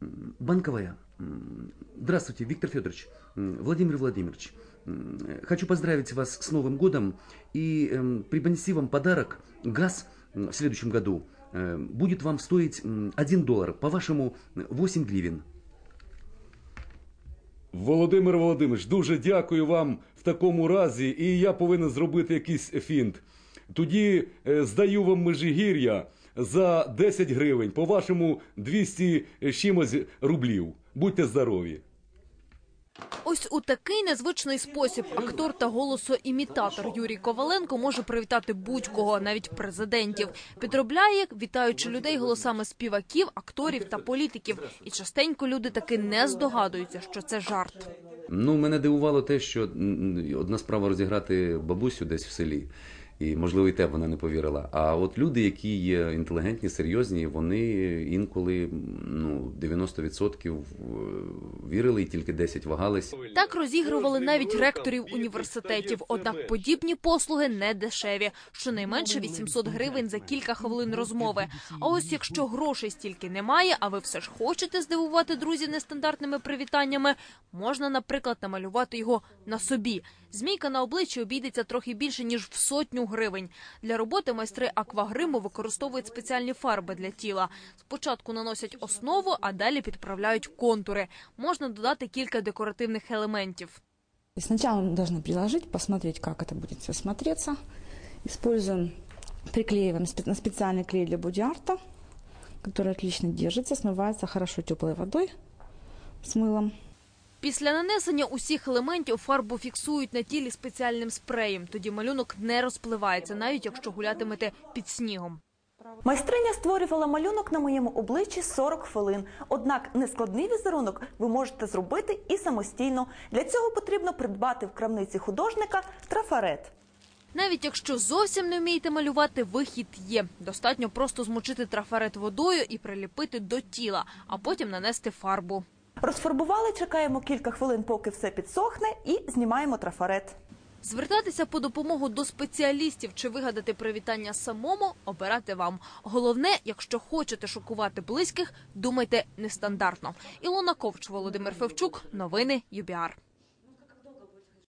М, Банковая. М, Здравствуйте, Виктор Федорович, М, Владимир Владимирович. М, э, Хочу поздравить вас с Новым годом и эм, преподнести вам подарок. Газ м, в следующем году э, будет вам стоить м, 1 доллар, по-вашему 8 гривен. Володимир Володимирович, дуже дякую вам в такому разі, і я повинен зробити якийсь фінт. Тоді е, здаю вам Межигір'я За 10 гривень, по-вашому 200 чимось рублів. Будьте здорові. Ось у такий незвичний спосіб актор та голосоімітатор Юрій Коваленко може привітати будь-кого, навіть президентів. Підробляє, вітаючи людей голосами співаків, акторів та політиків. І частенько люди таки не здогадуються, що це жарт. Ну, мене дивувало те, що одна справа розіграти бабусю десь в селі, і можливо і те вона не повірила. А от люди, які є інтелігентні, серйозні, вони інколи ну 90% вірили, і тільки 10 вагались. Так розігрували навіть ректорів університетів. Однак подібні послуги не дешеві. Щонайменше 800 гривень за кілька хвилин розмови. А ось якщо грошей стільки немає, а ви все ж хочете здивувати друзів нестандартними привітаннями, можна, наприклад, намалювати його на собі. Змійка на обличчі обійдеться трохи більше ніж в сотню гривень. Для роботи майстри аквагриму використовують спеціальні фарби для тіла. Спочатку наносять основу, а далі підправляють контури. Можна додати кілька декоративних елементів. И сначала мы должны приложить, посмотреть, как это будет все смотреться. Используем, приклеиваем спе- на специальный клей для боди-арта, который отлично держится, смывается хорошо теплой водой с мылом. Після нанесення усіх елементів фарбу фіксують на тілі спеціальним спреєм. Тоді малюнок не розпливається, навіть якщо гулятимете під снігом. Майстриня створювала малюнок на моєму обличчі 40 хвилин. Однак нескладний візерунок ви можете зробити і самостійно. Для цього потрібно придбати в крамниці художника трафарет. Навіть якщо зовсім не вмієте малювати, вихід є. Достатньо просто змочити трафарет водою і приліпити до тіла, а потім нанести фарбу. Розфарбували, чекаємо кілька хвилин, поки все підсохне, і знімаємо трафарет. Звертатися по допомогу до спеціалістів чи вигадати привітання самому обирати вам. Головне, якщо хочете шокувати близьких, думайте нестандартно. Ілона Ковч, Володимир Февчук, новини ЮБІАР.